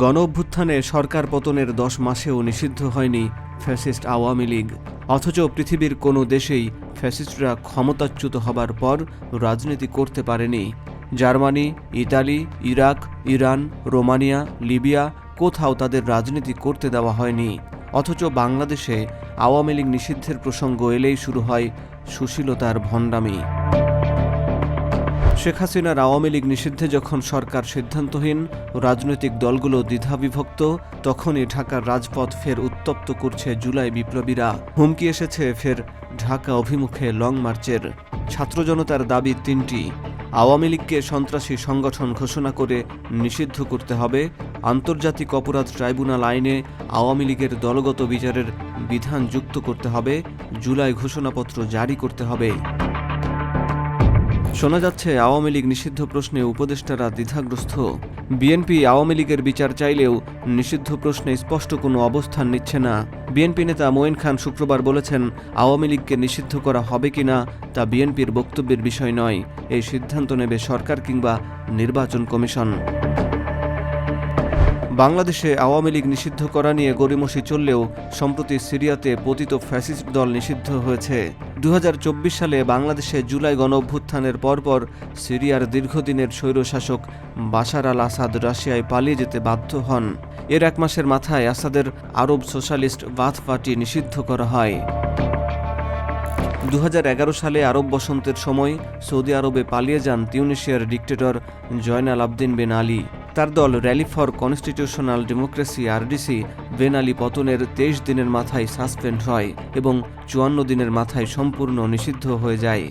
গণ অভ্যুত্থানে সরকার পতনের দশ মাসেও নিষিদ্ধ হয়নি ফ্যাসিস্ট আওয়ামী লীগ। অথচ পৃথিবীর কোনো দেশেই ফ্যাসিস্টরা ক্ষমতাচ্যুত হবার পর রাজনীতি করতে পারেনি। Germany, Italy, Iraq, Iran, Romania, Libya কোথাও তাদের রাজনীতি করতে দেওয়া হয়নি। অথচ বাংলাদেশে আওয়ামী লীগ নিষিদ্ধের প্রসঙ্গ এলেই শুরু হয় সুশীলতার ভণ্ডামি। শেখ হাসিনার আওয়ামী লীগ নিষিদ্ধে যখন সরকার সিদ্ধান্তহীন ও রাজনৈতিক দলগুলো দ্বিধাবিভক্ত, তখনই ঢাকার রাজপথ ফের উত্তপ্ত করছে জুলাই বিপ্লবীরা। হুমকি এসেছে ফের ঢাকা অভিমুখে লং মার্চের। ছাত্র জনতার দাবি তিনটি। আওয়ামী লীগকে সন্ত্রাসী সংগঠন ঘোষণা করে নিষিদ্ধ করতে হবে। আন্তর্জাতিক অপরাধ ট্রাইব্যুনাল আইনে আওয়ামী লীগের দলগত বিচারের বিধান যুক্ত করতে হবে। জুলাই ঘোষণাপত্র জারি করতে হবে। শোনা যাচ্ছে, আওয়ামী লীগ নিষিদ্ধ প্রশ্নে উপদেষ্টারা দ্বিধাগ্রস্ত। বিএনপি আওয়ামী লীগের বিচার চাইলেও নিষিদ্ধ প্রশ্নে স্পষ্ট কোনো অবস্থান নিচ্ছে না। বিএনপি নেতা মোয়েন খান শুক্রবার বলেছেন, আওয়ামী লীগকে নিষিদ্ধ করা হবে কি না তা বিএনপির বক্তব্যের বিষয় নয়। এই সিদ্ধান্ত নেবে সরকার কিংবা নির্বাচন কমিশন। বাংলাদেশে আওয়ামী লীগ নিষিদ্ধ করা নিয়ে গড়িমসি চললেও সম্প্রতি সিরিয়াতে পতিত ফ্যাসিস্ট দল নিষিদ্ধ হয়েছে। দু হাজার চব্বিশ সালে বাংলাদেশে জুলাই গণ অভ্যুত্থানের পরপর সিরিয়ার দীর্ঘদিনের স্বৈরশাসক বাশার আল আসাদ রাশিয়ায় পালিয়ে যেতে বাধ্য হন। এর এক মাসের মাথায় আসাদের আরব সোশ্যালিস্ট বাথ পার্টি নিষিদ্ধ করা হয়। দু হাজার এগারো সালে আরব বসন্তের সময় সৌদি আরবে পালিয়ে যান তিউনিশিয়ার dictator Zine Abidine Ben Ali. তার দল Rally for Constitutional Democracy RDC Ben Ali পতনের তেইশ দিনের মাথায় সাসপেন্ড হয় এবং চুয়ান্ন দিনের মাথায় সম্পূর্ণ নিষিদ্ধ হয়ে যায়।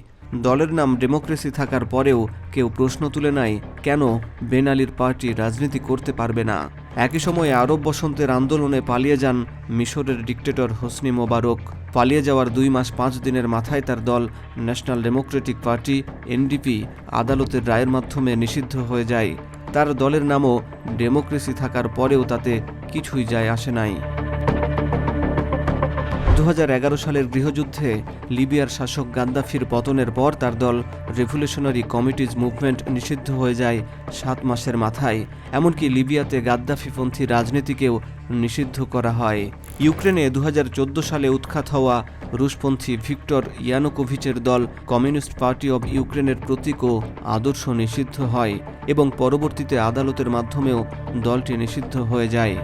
দলের নাম ডেমোক্রেসি থাকার পরেও কেউ প্রশ্ন তুলে নাই, কেন বেন আলীর পার্টি রাজনীতি করতে পারবে না? একই সময়ে আরব বসন্তের আন্দোলনে পালিয়ে যান মিশরের ডিক্টেটর হোসনি মোবারক। পালিয়ে যাওয়ার দুই মাস পাঁচ দিনের মাথায় তার দল ন্যাশনাল ডেমোক্রেটিক পার্টি, এনডিপি, আদালতের রায়ের মাধ্যমে নিষিদ্ধ হয়ে যায়। তার দলের নামও ডেমোক্রেসি থাকার পরেও তাতে কিছুই যায় আসে নাই। দু হাজার এগারো সালের গৃহযুদ্ধে লিবিয়ার শাসক গাদ্দাফির পতনের পর তার দল রেভলিউশনারি কমিটিজ মুভমেন্ট নিষিদ্ধ হয়ে যায় সাত মাসের মাথায়। এমনকি লিবিয়াতে গাদ্দাফিপন্থী রাজনীতিকেও নিষিদ্ধ করা হয়। ইউক্রেনে দু হাজার চোদ্দ সালে উৎখাত হওয়া রুশপন্থী ভিক্টর ইয়ানুকোভিচের দল কমিউনিস্ট পার্টি অব ইউক্রেনের প্রতীক ও আদর্শ নিষিদ্ধ হয় এবং পরবর্তীতে আদালতের মাধ্যমেও দলটি নিষিদ্ধ হয়ে যায়।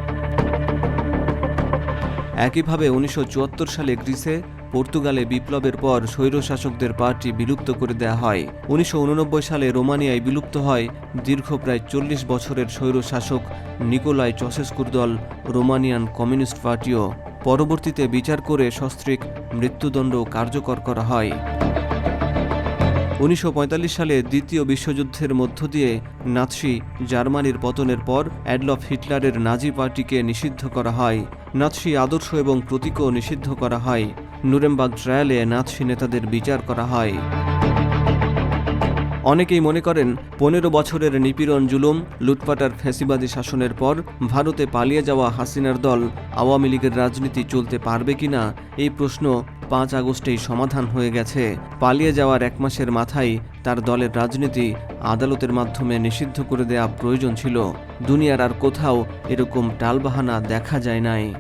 একইভাবে উনিশশো চুয়াত্তর সালে গ্রিসে পর্তুগালে বিপ্লবের পর স্বৈরশাসকদের পার্টি বিলুপ্ত করে দেয়া হয়। উনিশশো উননব্বই সালে রোমানিয়ায় বিলুপ্ত হয় দীর্ঘ প্রায় চল্লিশ বছরের স্বৈরশাসক নিকোলাই চসেস্কুর দল রোমানিয়ান কমিউনিস্ট পার্টিও। পরবর্তীতে বিচার করে সস্ত্রীক মৃত্যুদণ্ড কার্যকর করা হয়। উনিশশো পঁয়তাল্লিশ সালে দ্বিতীয় বিশ্বযুদ্ধের মধ্য দিয়ে নাৎসি জার্মানির পতনের পর অ্যাডলফ হিটলারের নাজি পার্টিকে নিষিদ্ধ করা হয়। নাৎসি আদর্শ এবং প্রতীকও নিষিদ্ধ করা হয়। নুরেমবাগ ট্রায়ালে নাৎসি নেতাদের বিচার করা হয়। অনেকেই মনে করেন, পনেরো বছরের নিপীড়ন জুলুম, লুটপাটার ফ্যাসিবাদী শাসনের পর ভারতে পালিয়ে যাওয়া হাসিনার দল আওয়ামী লীগের রাজনীতি চলতে পারবে কিনা, এই প্রশ্ন পাঁচ আগস্টেই সমাধান হয়ে গেছে। পালিয়ে যাওয়ার এক মাসের মাথায় তার দলের রাজনীতি আদালতের মাধ্যমে নিষিদ্ধ করে দেয়া প্রয়োজন ছিল। দুনিয়ার আর কোথাও এরকম টালবাহানা দেখা যায় নাই।